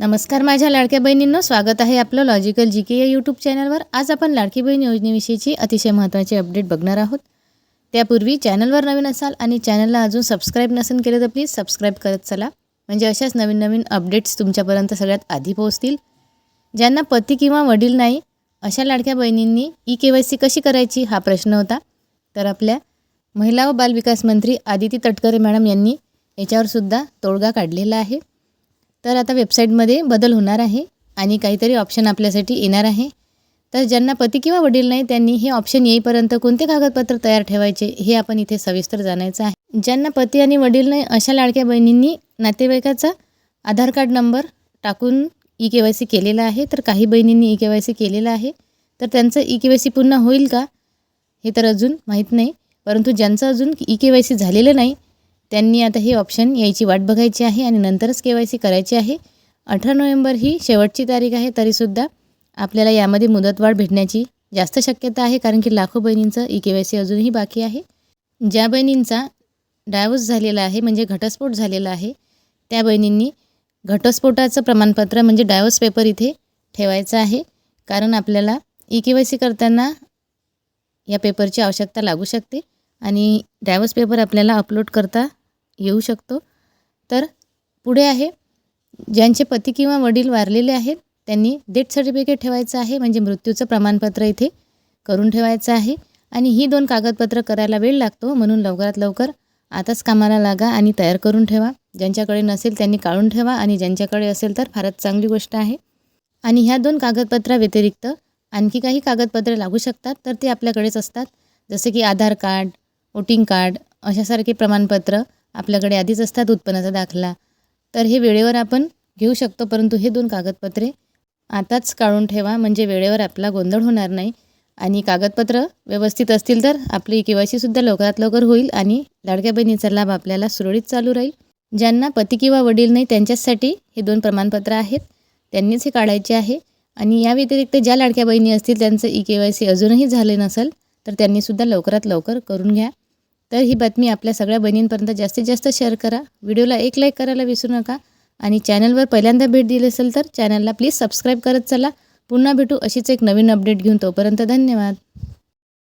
नमस्कार माझ्या लाडक्या बहिणींनो स्वागत आहे आपलं लॉजिकल जी के या यूट्यूब चॅनलवर आज आपण लाडकी बहीण योजनेविषयीची अतिशय महत्त्वाची अपडेट बघणार आहोत. त्यापूर्वी चॅनलवर नवीन असाल आणि चॅनलला अजून सबस्क्राईब नसेल केलं तर प्लीज सबस्क्राईब करत चला. म्हणजे अशाच नवीन नवीन अपडेट्स तुमच्यापर्यंत सगळ्यात आधी पोहोचतील. ज्यांना पती किंवा वडील नाही अशा लाडक्या बहिणींनी ई के वाय सी कशी करायची हा प्रश्न होता. तर आपल्या महिला व बालविकास मंत्री आदिती तटकरे मॅडम यांनी याच्यावरसुद्धा तोडगा काढलेला आहे. तर आता वेबसाईटमध्ये बदल होणार आहे आणि काहीतरी ऑप्शन आपल्यासाठी येणार आहे. तर ज्यांना पती किंवा वडील नाही त्यांनी हे ऑप्शन येईपर्यंत कोणते कागदपत्र तयार ठेवायचे हे आपण इथे सविस्तर जाणायचं आहे. ज्यांना पती आणि वडील नाही अशा लाडक्या बहिणींनी नातेवाईकाचा आधार कार्ड नंबर टाकून ई के वाय सी केलेला आहे. तर काही बहिणींनी ई के वाय सी केलेलं आहे. तर त्यांचं ई के वाय सी पुन्हा होईल का हे तर अजून माहीत नाही. परंतु ज्यांचं अजून ई के वाय सी झालेलं नाही त्यांनी आता हे ऑप्शन यायची वाट बघायची आहे आणि नंतरच के वाय सी करायची आहे. अठरा नोव्हेंबर ही शेवटची तारीख आहे तरीसुद्धा आपल्याला यामध्ये मुदतवाढ भेटण्याची जास्त शक्यता आहे कारण की लाखो बहिणींचं ई के वाय सी अजूनही बाकी आहे. ज्या बहिणींचा डायव्होर्स झालेला आहे म्हणजे घटस्फोट झालेला आहे त्या बहिणींनी घटस्फोटाचं प्रमाणपत्र म्हणजे डायव्होर्स पेपर इथे ठेवायचं आहे कारण आपल्याला ई के वाय सी करताना या पेपरची आवश्यकता लागू शकते आणि डायव्होर्स पेपर आपल्याला अपलोड करता येऊ शकतो. तर पुढे आहे ज्यांचे पती किंवा वडील वारलेले आहेत त्यांनी डेथ सर्टिफिकेट ठेवायचं आहे म्हणजे मृत्यूचं प्रमाणपत्र इथे करून ठेवायचं आहे. आणि ही दोन कागदपत्र करायला वेळ लागतो म्हणून लवकरात लवकर आताच कामाला लागा आणि तयार करून ठेवा. ज्यांच्याकडे नसेल त्यांनी काढून ठेवा आणि ज्यांच्याकडे असेल तर फारच चांगली गोष्ट आहे. आणि ह्या दोन कागदपत्राव्यतिरिक्त आणखी काही कागदपत्रे लागू शकतात तर ते आपल्याकडेच असतात. जसे की आधार कार्ड वोटिंग कार्ड अशासारखे प्रमाणपत्र आपल्याकडे आधीच असतात उत्पन्नाचा दाखला. तर हे वेळेवर आपण घेऊ शकतो परंतु हे दोन कागदपत्रे आताच काढून ठेवा म्हणजे वेळेवर आपला गोंधळ होणार नाही. आणि कागदपत्र व्यवस्थित असतील तर आपली के वाय सीसुद्धा लवकरात लवकर होईल आणि लाडक्या बहिणीचा लाभ आपल्याला सुरळीत चालू राहील. ज्यांना पती किंवा वडील नाही त्यांच्याचसाठी हे दोन प्रमाणपत्र आहेत. त्यांनीच हे काढायचे आहे. आणि या व्यतिरिक्त ज्या लाडक्या बहिणी असतील त्यांचं ई के वाय सी अजूनही झाले नसेल तर त्यांनीसुद्धा लवकरात लवकर करून घ्या. तर ही बातमी आपल्या सगळ्या बहिणींपर्यंत जास्तीत जास्त शेअर करा. व्हिडिओला एक लाईक करायला विसरू नका. आणि चॅनलवर पहिल्यांदा भेट दिली असेल तर चॅनलला प्लीज सबस्क्राईब करत चला. पुन्हा भेटू अशीच एक नवीन अपडेट घेऊन तोपर्यंत धन्यवाद.